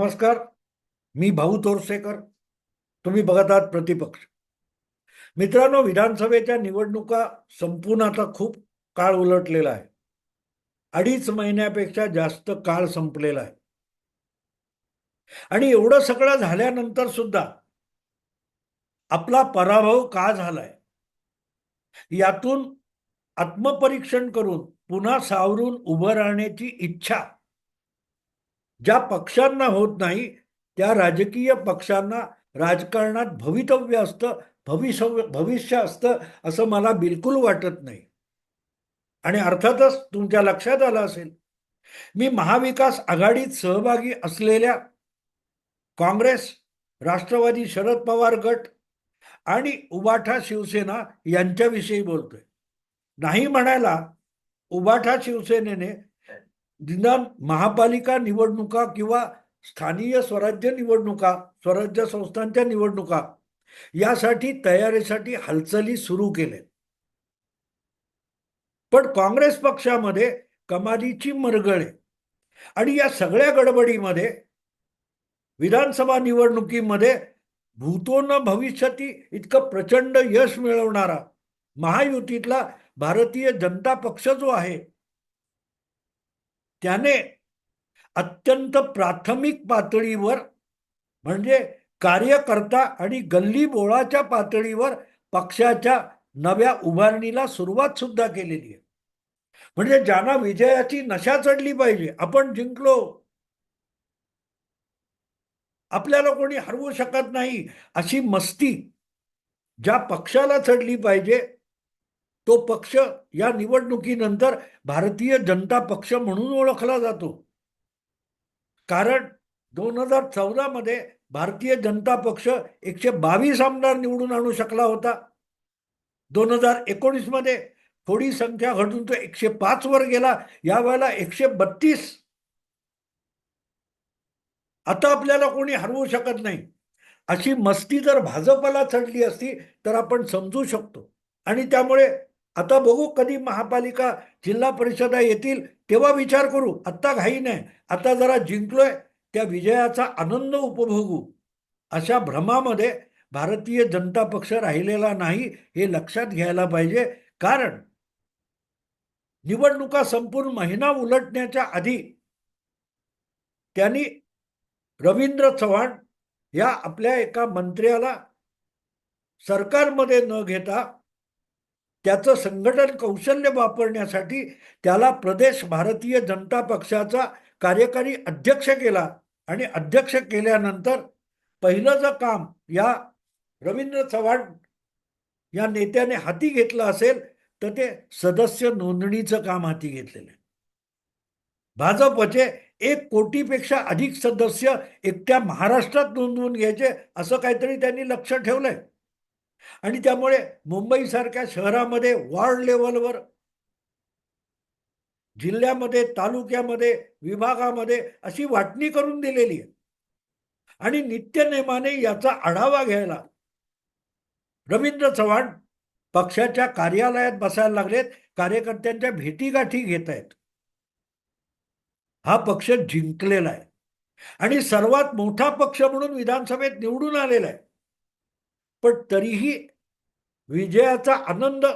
नमस्कार. मी भाऊ तोरसेकर. तुम्ही बघत आहात प्रतिपक्ष. मित्रांनो विधानसभेच्या निवडणुका संपून आता खूप काळ उलटलेला आहे. अडीच महिन्यापेक्षा जास्त काळ संपलेला आहे. आणि एवढं सगळं झाल्यानंतर सुद्धा आपला पराभव का झालाय? यातून आत्मपरीक्षण करून पुन्हा सावरून उभं राहण्याची इच्छा ज्या पक्षांना होत नाही त्या राजकीय पक्षांना राजकारणात भवितव्य असतं भविष्य भविष्य असतं असं मला बिलकुल वाटत नाही. आणि अर्थातच तुमच्या लक्षात आलं असेल मी महाविकास आघाडीत सहभागी असलेल्या काँग्रेस राष्ट्रवादी शरद पवार गट आणि उबाठा शिवसेना यांच्याविषयी बोलतोय. नाही म्हणायला उबाठा शिवसेनेने निदान महापालिका निवडणुका किंवा स्थानीय स्वराज्य निवडणुका स्वराज्य संस्थांच्या निवडणुका यासाठी तयारीसाठी हालचाली सुरू केल्या पण काँग्रेस पक्षामध्ये कमालीची मरगळे आणि या सगळ्या गडबडीमध्ये विधानसभा निवडणुकीमध्ये भूतो न भविष्यती इतकं प्रचंड यश मिळवणारा महायुतीतला भारतीय जनता पक्ष जो आहे त्याने अत्यंत प्राथमिक पातळीवर म्हणजे कार्यकर्ता आणि गल्ली बोळाच्या पातळीवर पक्षाच्या नव्या उभारणीला सुरुवात सुद्धा केलेली आहे. म्हणजे ज्यांना विजयाची नशा चढली पाहिजे आपण जिंकलो. आपल्याला कोणी हरवू शकत नाही अशी मस्ती ज्या पक्षाला चढली पाहिजे तो पक्ष या निवडणुकीनंतर भारतीय जनता पक्ष म्हणून ओळखला जातो. कारण दोन हजार चौदामध्ये भारतीय जनता पक्ष एकशे बावीस आमदार निवडून आणू शकला होता. दोन हजार एकोणीसमध्ये थोडी संख्या घटून तो एकशे पाच वर गेला. यावेळेला एकशे बत्तीस. आता आपल्याला कोणी हरवू शकत नाही. अशी मस्ती जर भाजपला चढली असती तर आपण समजू शकतो. आणि त्यामुळे आता बघू कधी महापालिका जिल्हा परिषदा येतील तेव्हा विचार करू. आत्ता घाई नाही. आता जरा जिंकलोय त्या विजयाचा आनंद उपभोगू. अशा भ्रमामध्ये भारतीय जनता पक्ष राहिलेला नाही हे लक्षात घ्यायला पाहिजे. कारण निवडणुका संपूर्ण महिना उलटण्याच्या आधी त्यांनी रवींद्र चव्हाण या आपल्या एका मंत्र्याला सरकारमध्ये न घेता त्याचं संघटन कौशल्य वापरण्यासाठी त्याला प्रदेश भारतीय जनता पक्षाचा कार्यकारी अध्यक्ष केला. आणि अध्यक्ष केल्यानंतर पहिलं जर काम या रवींद्र चव्हाण या नेत्याने हाती घेतलं असेल तर ते सदस्य नोंदणीचं काम हाती घेतलेलं आहे. भाजपचे एक कोटीपेक्षा अधिक सदस्य एकट्या महाराष्ट्रात नोंदवून घ्यायचे असं काहीतरी त्यांनी लक्ष ठेवलंय. आणि त्यामुळे मुंबईसारख्या शहरामध्ये वॉर्ड लेवलवर जिल्ह्यामध्ये तालुक्यामध्ये विभागामध्ये अशी वाटणी करून दिलेली आहे. आणि नित्यनेमाने याचा आढावा घ्यायला रवींद्र चव्हाण पक्षाच्या कार्यालयात बसायला लागलेत कार्यकर्त्यांच्या भेटीगाठी घेत आहेत. हा पक्ष जिंकलेला आहे. आणि सर्वात मोठा पक्ष म्हणून विधानसभेत निवडून आलेला आहे. पण तरीही विजयाचा आनंद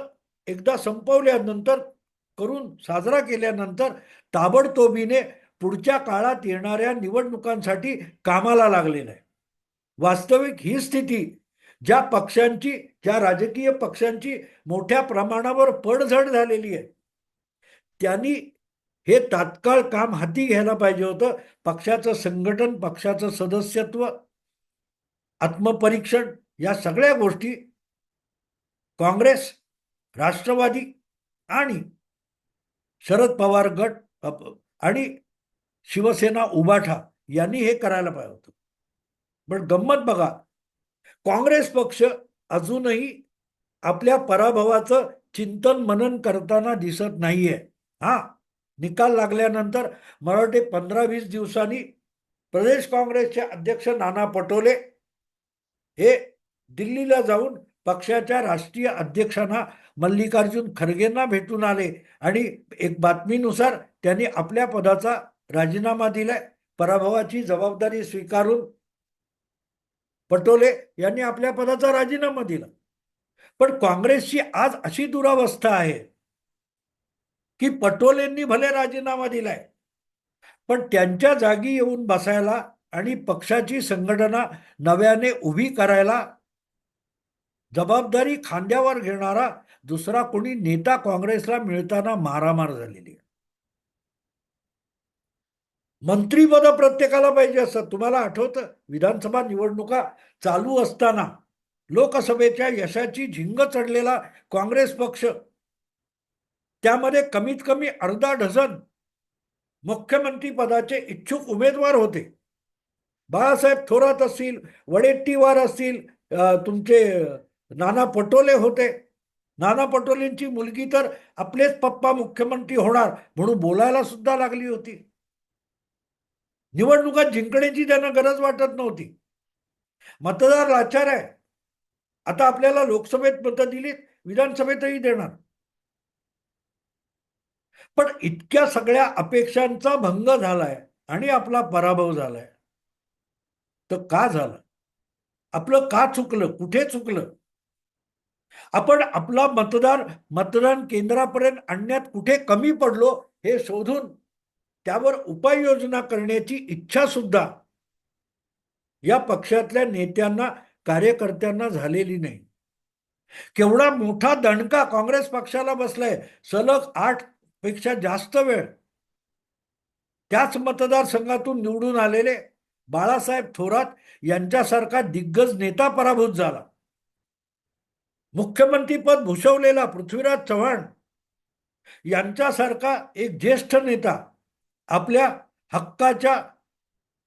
एकदा संपवल्यानंतर करून साजरा केल्यानंतर ताबडतोबीने पुढच्या काळात येणाऱ्या निवडणुकांसाठी कामाला लागलेलं आहे. वास्तविक ही स्थिती ज्या पक्षांची ज्या राजकीय पक्षांची मोठ्या प्रमाणावर पडझड झालेली आहे. त्यांनी हे तात्काळ काम हाती घ्यायला पाहिजे होतं. पक्षाचं संघटन पक्षाचं सदस्यत्व आत्मपरीक्षण या सगळ्या गोष्टी काँग्रेस राष्ट्रवादी आणि शरद पवार गट आणि शिवसेना उबाठा यांनी हे करायला पाहिजे होतं. पण गंमत बघा काँग्रेस पक्ष अजूनही आपल्या पराभवाचं चिंतन मनन करताना दिसत नाहीये. हा निकाल लागल्यानंतर मला वाटते पंधरा वीस दिवसांनी प्रदेश काँग्रेसचे अध्यक्ष नाना पटोले हे दिल्लीला जाऊन पक्षाच्या राष्ट्रीय अध्यक्षांना मल्लिकार्जुन खरगेंना भेटून आले. आणि एक बातमीनुसार त्यांनी आपल्या पदाचा राजीनामा दिलाय. पराभवाची जबाबदारी स्वीकारून पटोले यांनी आपल्या पदाचा राजीनामा दिला. पण काँग्रेसची आज अशी दुरावस्था आहे की पटोलेंनी भले राजीनामा दिलाय पण त्यांच्या जागी येऊन बसायला आणि पक्षाची संघटना नव्याने उभी करायला जबाबदारी खांद्यावर घेणारा दुसरा कोणी नेता काँग्रेसला मिळताना मारामार झालेली आहे. मंत्रीपद प्रत्येकाला पाहिजे असतात तुम्हाला आठवतं विधानसभा निवडणुका चालू असताना लोकसभेच्या यशाची झिंग चढलेला काँग्रेस पक्ष त्यामध्ये कमीत कमी अर्धा डझन मुख्यमंत्री पदाचे इच्छुक उमेदवार होते. बाळासाहेब थोरात असतील वडेट्टीवार असतील तुमचे नाना पटोले होते. नाना पटोलेंची मुलगी तर आपलेच पप्पा मुख्यमंत्री होणार म्हणून बोलायला सुद्धा लागली होती. निवडणुका जिंकण्याची त्यांना गरज वाटत नव्हती. मतदार लाचार आहे. आता आपल्याला लोकसभेत मतं दिलीत विधानसभेतही देणार. पण इतक्या सगळ्या अपेक्षांचा भंग झालाय आणि आपला पराभव झालाय. तर का झालं? आपलं का चुकलं? कुठे चुकलं? आपण आपला मतदार मतदान केंद्रापर्यंत आणण्यात कुठे कमी पडलो हे शोधून त्यावर उपाययोजना करण्याची इच्छा सुद्धा या पक्षातल्या नेत्यांना कार्यकर्त्यांना झालेली नाही. केवढा मोठा दणका काँग्रेस पक्षाला बसलाय सलग आठपेक्षा जास्त वेळ. त्याच मतदारसंघातून निवडून आलेले बाळासाहेब थोरात यांच्यासारखा दिग्गज नेता पराभूत झाला. मुख्यमंत्रीपद भूषवलेला पृथ्वीराज चव्हाण यांच्यासारखा एक ज्येष्ठ नेता आपल्या हक्काच्या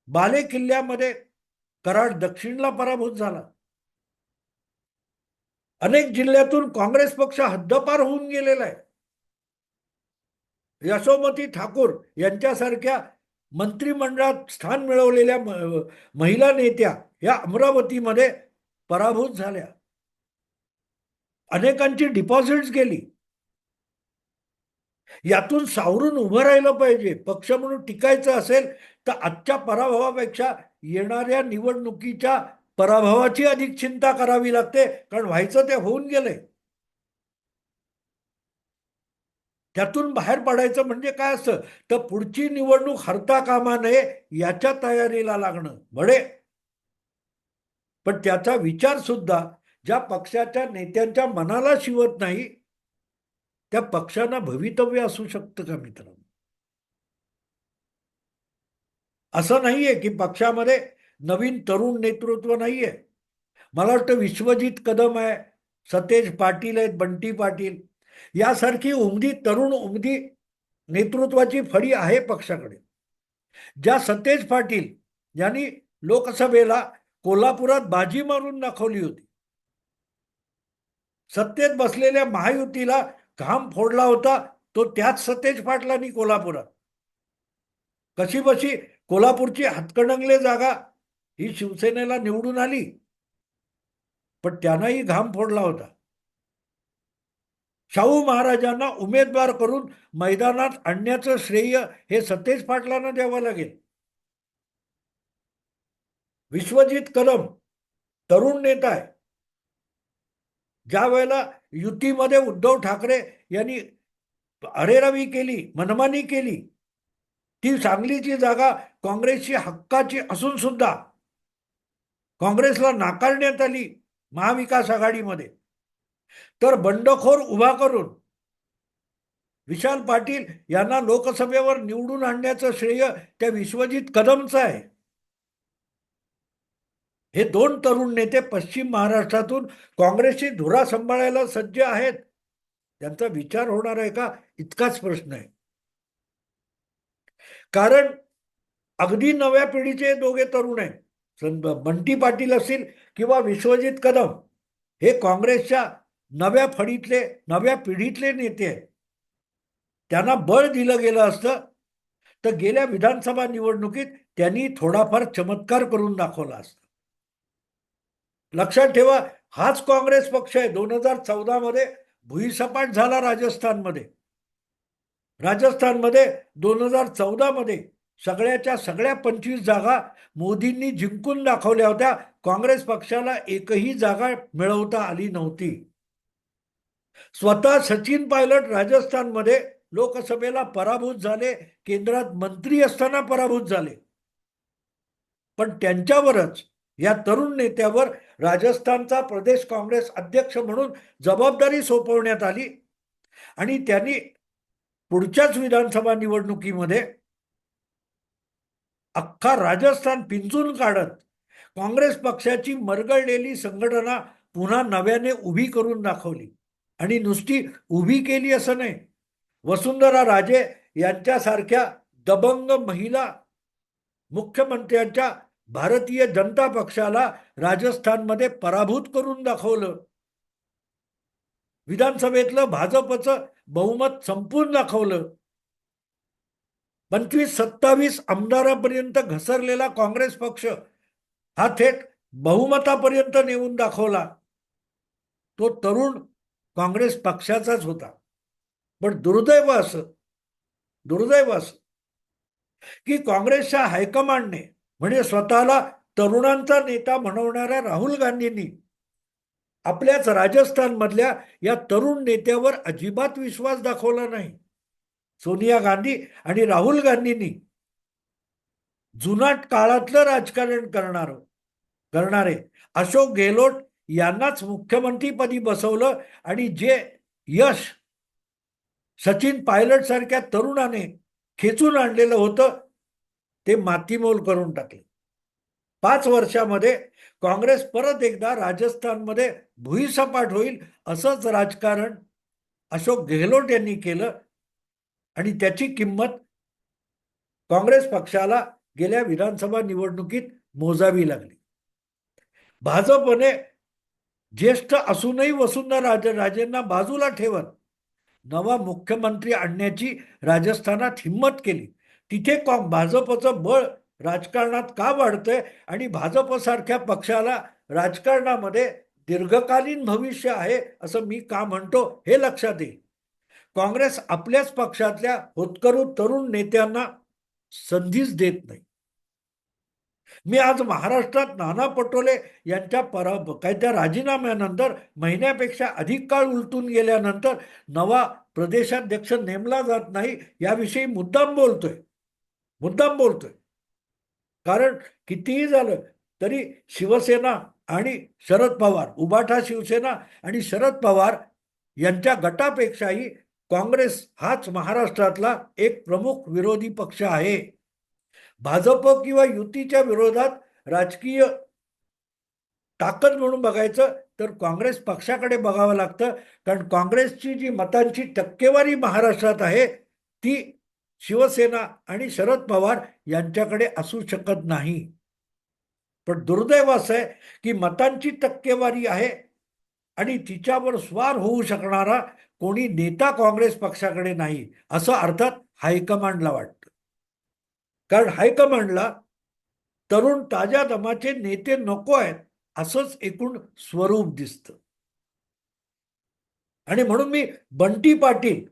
बाले किल्ल्यामध्ये कराड दक्षिणला पराभूत झाला. अनेक जिल्ह्यातून काँग्रेस पक्ष हद्दपार होऊन गेलेला आहे. यशोमती ठाकूर यांच्यासारख्या मंत्रिमंडळात स्थान मिळवलेल्या महिला नेत्या या अमरावतीमध्ये पराभूत झाल्या. अनेकांची डिपॉझिट्स गेली. यातून सावरून उभं राहिलं पाहिजे. पक्ष म्हणून टिकायचं असेल तर आजच्या पराभवापेक्षा येणाऱ्या निवडणुकीच्या पराभवाची अधिक चिंता करावी लागते कारण व्हायचं ते होऊन गेलंय. त्यातून बाहेर पडायचं म्हणजे काय असतं? तर पुढची निवडणूक हरता कामा नये याच्या तयारीला लागणं. म्हणे पण त्याचा विचार सुद्धा ज्या पक्षाच्या नेत्यांच्या मनाला शिवत नाही त्या पक्षांना भवितव्य असू शकतं का मित्रांनो? असं नाहीये की पक्षामध्ये नवीन तरुण नेतृत्व नाहीये. मला वाटतं विश्वजित कदम आहे सतेज पाटील आहेत बंटी पाटील. यासारखी उमदी तरुण उमदी नेतृत्वाची फळी आहे पक्षाकडे. ज्या सतेज पाटील यांनी लोकसभेला कोल्हापुरात बाजी मारून दाखवली होती सत्तेत बसलेल्या महायुतीला घाम फोडला होता तो त्याच सतेज पाटलांनी कोल्हापुरात. कशी बशी कोल्हापूरची हातकणंगले जागा ही शिवसेनेला निवडून आली पण त्यांनाही घाम फोडला होता. शाहू महाराजांना उमेदवार करून मैदानात आणण्याचं श्रेय हे सतेज पाटलांना द्यावं लागेल. विश्वजित कदम तरुण नेता आहे. ज्या वेळेला युतीमध्ये उद्धव ठाकरे यांनी अरेरावी केली मनमानी केली ती सांगलीची जागा काँग्रेसची हक्काची असून सुद्धा काँग्रेसला नाकारण्यात आली महाविकास आघाडीमध्ये. तर बंडखोर उभा करून विशाल पाटील यांना लोकसभेवर निवडून आणण्याचं श्रेय त्या विश्वजित कदमचं आहे. हे दोन तरुण नेते पश्चिम महाराष्ट्रातून काँग्रेसची धुरा सांभाळायला सज्ज आहेत. त्यांचा विचार होणार आहे का? इतकाच प्रश्न आहे. कारण अगदी नव्या पिढीचे दोघे तरुण आहेत. बंटी पाटील असतील किंवा विश्वजित कदम हे काँग्रेसच्या नव्या फडीतले नव्या पिढीतले नेते आहेत. त्यांना बळ दिलं गेलं असतं. तर गेल्या विधानसभा निवडणुकीत त्यांनी थोडाफार चमत्कार करून दाखवला असता. लक्षात ठेवा हाच काँग्रेस पक्ष आहे. दोन हजार चौदा मध्ये भुईसपाट झाला राजस्थानमध्ये. राजस्थानमध्ये दोन हजार चौदा मध्ये सगळ्याच्या सगळ्या पंचवीस जागा मोदींनी जिंकून दाखवल्या होत्या. काँग्रेस पक्षाला एकही जागा मिळवता आली नव्हती. स्वतः सचिन पायलट राजस्थानमध्ये लोकसभेला पराभूत झाले. केंद्रात मंत्री असताना पराभूत झाले. पण त्यांच्यावरच या तरुण नेत्यावर राजस्थानचा प्रदेश काँग्रेस अध्यक्ष म्हणून जबाबदारी सोपवण्यात आली. आणि त्यांनी पुढच्याच विधानसभा निवडणुकीमध्ये अख्खा राजस्थान पिंजून काढत काँग्रेस पक्षाची मरगळलेली संघटना पुन्हा नव्याने उभी करून दाखवली. आणि नुसती उभी केली असं नाही. वसुंधरा राजे यांच्यासारख्या दबंग महिला मुख्यमंत्र्यांच्या भारतीय जनता पक्षाला राजस्थानमध्ये पराभूत करून दाखवलं. विधानसभेतलं भाजपचं बहुमत संपून दाखवलं. पंचवीस सत्तावीस आमदारापर्यंत घसरलेला काँग्रेस पक्ष हा थेट बहुमतापर्यंत नेऊन दाखवला. तो तरुण काँग्रेस पक्षाचाच होता. पण दुर्दैव असं दुर्दैव असं की काँग्रेसच्या हायकमांडने म्हणजे स्वतःला तरुणांचा नेता म्हणवणाऱ्या राहुल गांधींनी आपल्याच राजस्थानमधल्या या तरुण नेत्यावर अजिबात विश्वास दाखवला नाही. सोनिया गांधी आणि राहुल गांधींनी जुनाट काळातलं राजकारण करणार करणारे अशोक गेहलोत यांनाच मुख्यमंत्रीपदी बसवलं आणि जे यश सचिन पायलट सारख्या तरुणाने खेचून आणलेलं होतं ते मातीमोल करून टाकले. पाच वर्षामध्ये काँग्रेस परत एकदा राजस्थानमध्ये भुईसपाट होईल असंच राजकारण अशोक गेहलोत यांनी केलं आणि त्याची किंमत काँग्रेस पक्षाला गेल्या विधानसभा निवडणुकीत मोजावी लागली. भाजपने ज्येष्ठ असूनही वसुंधरा राजे राजेंना बाजूला ठेवत नवा मुख्यमंत्री आणण्याची राजस्थानात हिंमत केली. तिथे कॉ भाजपचं बळ राजकारणात का वाढतंय? आणि भाजपसारख्या पक्षाला राजकारणामध्ये दीर्घकालीन भविष्य आहे असं मी का म्हणतो हे लक्षात येईल. काँग्रेस आपल्याच पक्षातल्या होतकरू तरुण नेत्यांना संधीच देत नाही. मी आज महाराष्ट्रात नाना पटोले यांच्या परा काय त्या राजीनाम्यानंतर महिन्यापेक्षा अधिक काळ उलटून गेल्यानंतर नवा प्रदेशाध्यक्ष नेमला जात नाही याविषयी मुद्दाम बोलतोय. मुद्दाम बोलतोय. कारण कितीही झालं तरी शिवसेना आणि शरद पवार उबाठा शिवसेना आणि शरद पवार यांच्या गटापेक्षाही काँग्रेस हाच महाराष्ट्रातला एक प्रमुख विरोधी पक्ष आहे. भाजप किंवा युतीच्या विरोधात राजकीय ताकद म्हणून बघायचं तर काँग्रेस पक्षाकडे बघावं लागतं. कारण काँग्रेसची जी मतांची टक्केवारी महाराष्ट्रात आहे ती शिवसेना आणि शरद पवार यांच्याकडे असू शकत नाही. पण दुर्दैव असं आहे की मतांची टक्केवारी आहे आणि तिच्यावर स्वार होऊ शकणारा कोणी नेता काँग्रेस पक्षाकडे नाही असं अर्थात हायकमांडला वाटतं. कारण हायकमांडला तरुण ताज्या दमाचे नेते नको आहेत असंच एकूण स्वरूप दिसतं. आणि म्हणून मी बंटी पाटील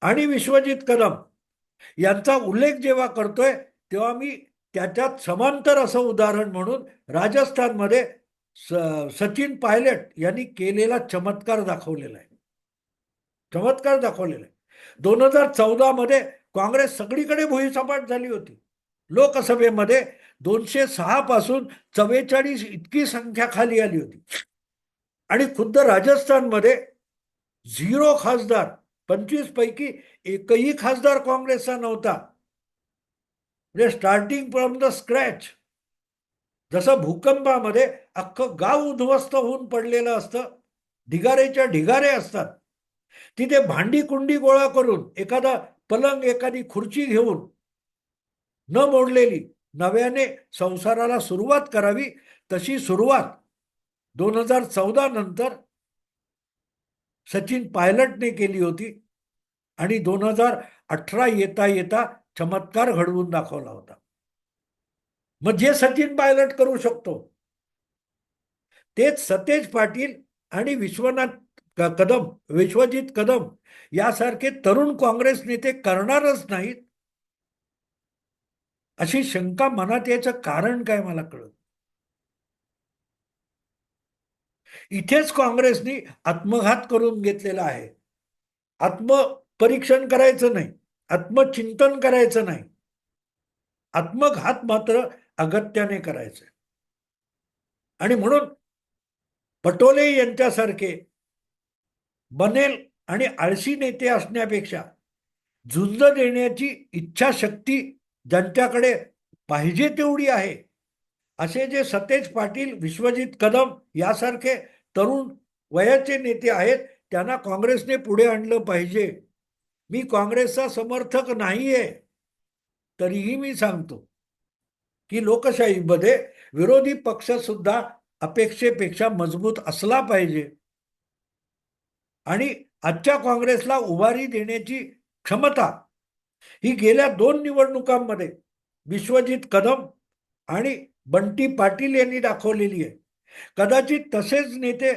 आणि विश्वजित कदम यांचा उल्लेख जेव्हा करतोय तेव्हा मी त्याच्यात समांतर असं उदाहरण म्हणून राजस्थानमध्ये स सचिन पायलट यांनी केलेला चमत्कार दाखवलेला आहे. चमत्कार दाखवलेला आहे. दोन हजार चौदामध्ये काँग्रेस सगळीकडे भुईसपाट झाली होती. लोकसभेमध्ये दोनशे सहा पासून चव्वेचाळीस इतकी संख्या खाली आली होती. आणि खुद्द राजस्थानमध्ये झिरो खासदार पंचवीस पैकी एकही खासदार काँग्रेसचा नव्हता. म्हणजे स्टार्टिंग फ्रॉम द स्क्रॅच जसं भूकंपामध्ये अख्खं गाव उद्ध्वस्त होऊन पडलेलं असतं ढिगारेच्या ढिगारे असतात. तिथे भांडी कुंडी गोळा करून एखादा पलंग एखादी खुर्ची घेऊन न मोडलेली नव्याने संसाराला सुरुवात करावी तशी सुरुवात दोन हजार चौदा नंतर सचिन पायलटने केली होती आणि दोन हजार अठरा येता येता चमत्कार घडवून दाखवला होता. मग जे सचिन पायलट करू शकतो तेच सतेज पाटील आणि विश्वनाथ कदम विश्वजित कदम यासारखे तरुण काँग्रेस नेते करणारच नाहीत. अशी शंका मनात यायचं कारण काय मला कळत इथेच काँग्रेसनी आत्मघात करून घेतलेला आहे. आत्मपरीक्षण करायचं नाही आत्मचिंतन करायचं नाही. आत्मघात मात्र अगत्याने करायचं आणि म्हणून पटोले यांच्यासारखे बनेल आणि आळशी नेते असण्यापेक्षा झुंज देण्याची इच्छाशक्ती ज्यांच्याकडे पाहिजे तेवढी आहे. असे जे सतेज पाटील विश्वजित कदम यासारखे तरुण वयाचे नेते आहेत त्यांना काँग्रेसने पुढे आणलं पाहिजे. मी काँग्रेसचा समर्थक नाही आहे तरीही मी सांगतो की लोकशाहीमध्ये विरोधी पक्ष सुद्धा अपेक्षेपेक्षा मजबूत असला पाहिजे. आणि आजच्या काँग्रेसला उभारी देण्याची क्षमता ही गेल्या दोन निवडणुकांमध्ये विश्वजित कदम आणि बंटी पाटील यांनी दाखवलेली आहे. कदाचित तसेच नेते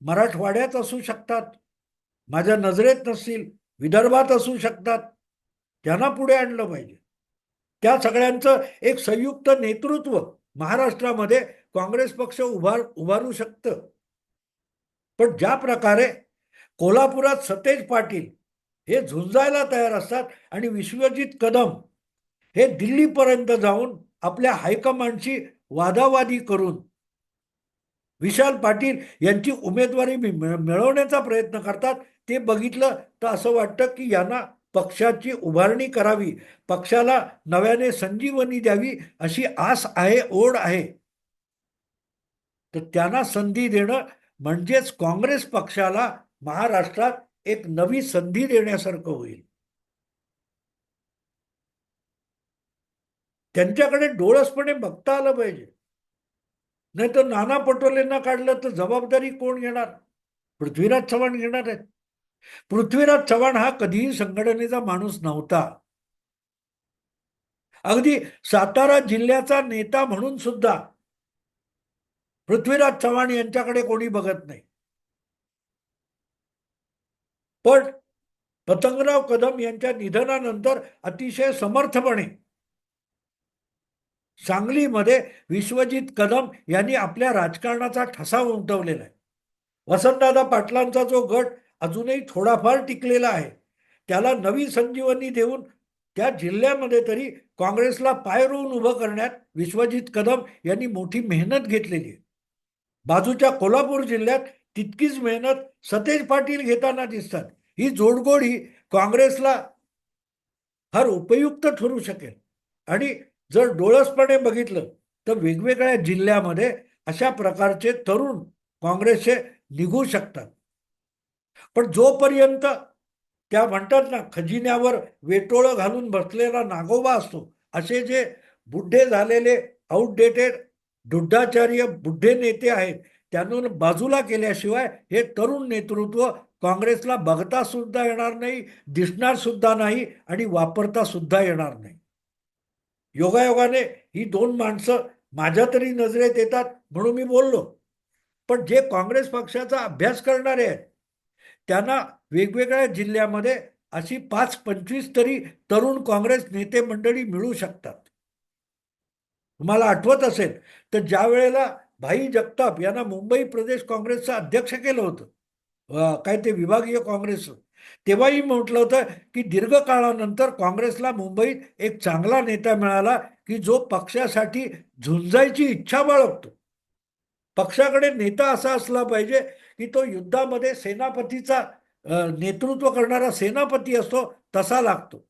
मराठवाड्यात असू शकतात माझ्या नजरेत नसतील विदर्भात असू शकतात त्यांना पुढे आणलं पाहिजे. त्या सगळ्यांचं एक संयुक्त नेतृत्व महाराष्ट्रामध्ये काँग्रेस पक्ष उभार उभारू शकतं. पण ज्या प्रकारे कोल्हापुरात सतेज पाटील हे झुंजायला तयार असतात आणि विश्वजित कदम हे दिल्लीपर्यंत जाऊन आपल्या हायकमांडशी वादावादी करून विशाल पाटील यांची उमेदवारी मिळवण्याचा प्रयत्न करतात. ते बघितलं तर असं वाटतं की यांना पक्षाची उभारणी करावी. पक्षाला नव्याने संजीवनी द्यावी अशी आस आहे ओढ आहे. तर त्यांना संधी देणं म्हणजेच काँग्रेस पक्षाला महाराष्ट्रात एक नवी संधी देण्यासारखं होईल. त्यांच्याकडे डोळसपणे बघता आलं पाहिजे. नाही तर नाना पटोलेंना काढलं तर जबाबदारी कोण घेणार? पृथ्वीराज चव्हाण घेणार आहेत. पृथ्वीराज चव्हाण हा कधीही संघटनेचा माणूस नव्हता. अगदी सातारा जिल्ह्याचा नेता म्हणून सुद्धा पृथ्वीराज चव्हाण यांच्याकडे कोणी बघत नाही. पण पतंगराव कदम यांच्या निधनानंतर अतिशय समर्थपणे सांगलीमध्ये विश्वजित कदम यांनी आपल्या राजकारणाचा ठसा उमटवलेला आहे. वसंतदादा पाटलांचा जो गट अजूनही थोडाफार टिकलेला आहे त्याला नवी संजीवनी देऊन त्या जिल्ह्यामध्ये तरी काँग्रेसला पाय रोवून उभं करण्यात विश्वजित कदम यांनी मोठी मेहनत घेतलेली आहे. बाजूच्या कोल्हापूर जिल्ह्यात तितकीच मेहनत सतेज पाटील घेताना दिसतात. ही जोडगोडी काँग्रेसला फार उपयुक्त ठरू शकेल. आणि जर डोळसपणे बघितलं तर वेगवेगळ्या जिल्ह्यामध्ये अशा प्रकारचे तरुण काँग्रेसचे निघू शकतात. पण जोपर्यंत त्या म्हणतात ना खजिन्यावर वेटोळं घालून बसलेला नागोबा असतो असे जे बुड्ढे झालेले आउटडेटेड दुड्डाचार्य बुड्ढे नेते आहेत त्यांना बाजूला केल्याशिवाय हे तरुण नेतृत्व काँग्रेसला बघता सुद्धा येणार नाही दिसणार सुद्धा नाही आणि वापरता सुद्धा येणार नाही. योगायोगाने ही दोन माणसं माझ्या तरी नजरेत येतात म्हणून मी बोललो. पण जे काँग्रेस पक्षाचा अभ्यास करणारे आहेत त्यांना वेगवेगळ्या जिल्ह्यामध्ये अशी पाच पंचवीस तरी तरुण काँग्रेस नेते मंडळी मिळू शकतात. तुम्हाला आठवत असेल तर ज्या वेळेला भाई जगताप यांना मुंबई प्रदेश काँग्रेसचं अध्यक्ष केलं होतं काय ते विभागीय काँग्रेस तेव्हाही म्हटलं होतं की दीर्घकाळानंतर काँग्रेसला मुंबईत एक चांगला नेता मिळाला की जो पक्षासाठी झुंजायची इच्छा बाळगतो. पक्षाकडे नेता असा असला पाहिजे की तो युद्धामध्ये सेनापतीचा नेतृत्व करणारा सेनापती असतो तसा लागतो.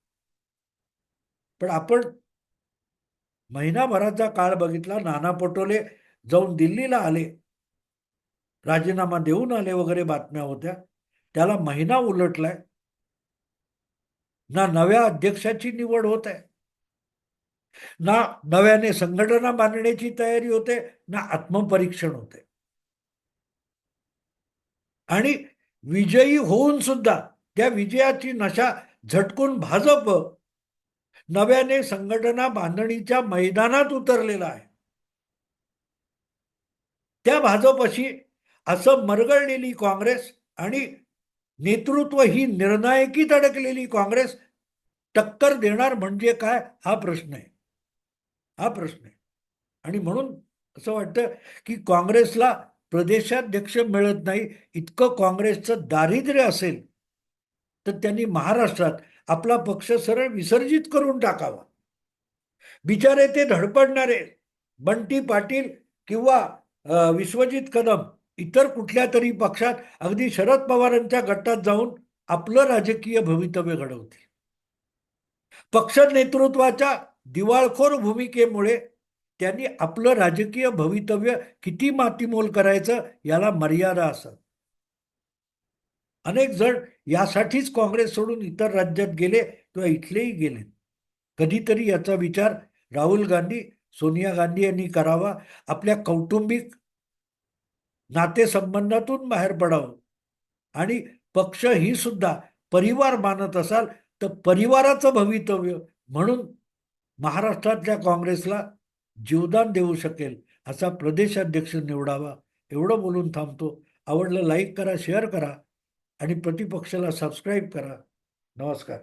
पण आपण महिनाभराचा काळ बघितला नाना पटोले जाऊन दिल्लीला आले. राजीनामा देऊन आले वगैरे बातम्या होत्या. त्याला महिना उलटलाय. ना नव्या अध्यक्षाची निवड होत. आहे ना नव्याने संघटना बांधण्याची तयारी होते ना आत्मपरीक्षण होते. आणि विजयी होऊन सुद्धा त्या विजयाची नशा झटकून भाजप नव्याने संघटना बांधणीच्या मैदानात उतरलेला आहे. त्या भाजपशी असं मरगळलेली काँग्रेस आणि नेतृत्व ही निर्णायकीत अडकलेली काँग्रेस टक्कर देणार म्हणजे काय? हा प्रश्न आहे. हा प्रश्न आहे. आणि म्हणून असं वाटतं की काँग्रेसला प्रदेशाध्यक्ष मिळत नाही इतकं काँग्रेसचं दारिद्र्य असेल तर त्यांनी महाराष्ट्रात आपला पक्ष सरळ विसर्जित करून टाकावा. बिचारे ते धडपडणारे बंटी पाटील किंवा विश्वजित कदम इतर कुठल्या तरी पक्षात अगदी शरद पवारांच्या गटात जाऊन आपलं राजकीय भवितव्य घडवतील. पक्ष नेतृत्वाच्या दिवाळखोर भूमिकेमुळे त्यांनी आपलं राजकीय भवितव्य किती मातीमोल करायचं याला मर्यादा असत. अनेक जण यासाठीच काँग्रेस सोडून इतर राज्यात गेले किंवा इथलेही गेले. कधीतरी याचा विचार राहुल गांधी सोनिया गांधी यांनी करावा. आपल्या कौटुंबिक नातेसंबंधातून बाहेर पडावं. आणि पक्ष ही सुद्धा परिवार मानत असाल तर परिवाराचं भवितव्य म्हणून महाराष्ट्रातल्या काँग्रेसला जीवदान देऊ शकेल असा प्रदेशाध्यक्ष निवडावा एवढं बोलून थांबतो. आवडलं लाईक करा शेअर करा आणि प्रतिपक्षाला सबस्क्राईब करा. नमस्कार.